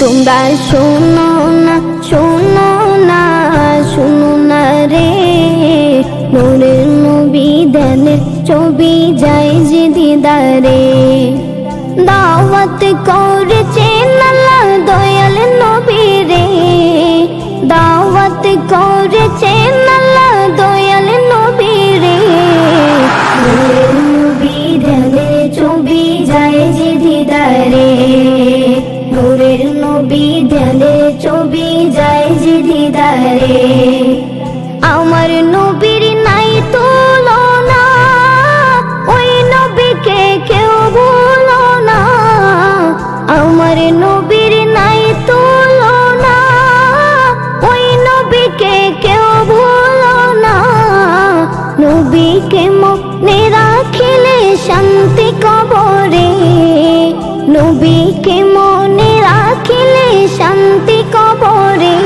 তোমরা শোনো না শোনো না শোনো না রে। নূরের নবী ধ্যানের ছবি যায় যে দিদারে। দাওয়াত করেছে নালা দয়াল নবী রে। দাওয়াত করেছেন আমার নবীর নাই তুলনা, ওই নবীকে কেউ ভুলো না। আমার নবীর নাই তুলনা, ওই নবীকে কেউ ভুলো না। নবীকে মনে রাখিলে শান্তি কবরে, নবীকে মনে রাখিলে শান্তি কবরে।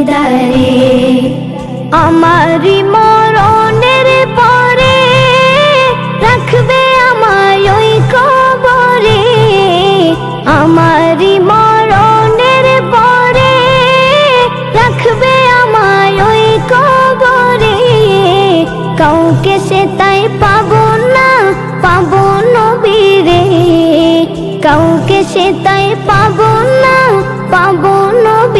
দিদারে আমারি মরণের পরে রাখবে আমায় ওই কবরে। আমারি মরণের পরে রাখবে আমায় ওই কবরে। কাউকে সে তাই পাবো না, পাবো নবীরে। কাউকে সে তাই পাবো না, পাবো নবীরে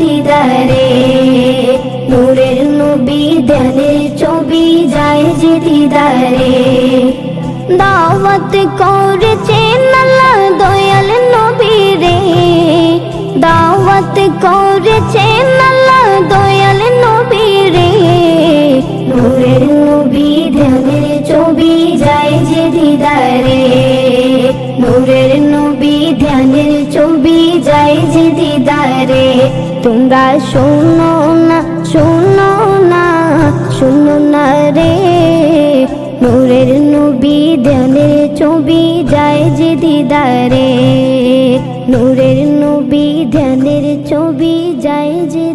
দিদারে, নূরের নবী ধ্যানে ছবি যায় যে দিদারে। দাওয়াত করেছেন আল্লাহ দয়াল নবীরে দাওয়াত করেছেন আল্লাহ দয়াল নবীরে নূরের নবী ধ্যানের ছবি যায় যে দিদারে। নূরের নবী ধ্যানের ছবি যায় যে দিদারে তোমরা শোনো না শোনো না শোনো না রে। নূরের নবী ধ্যানের ছবি যায় যে দিদারে। নূরের নবী ধ্যানের ছবি যায় যে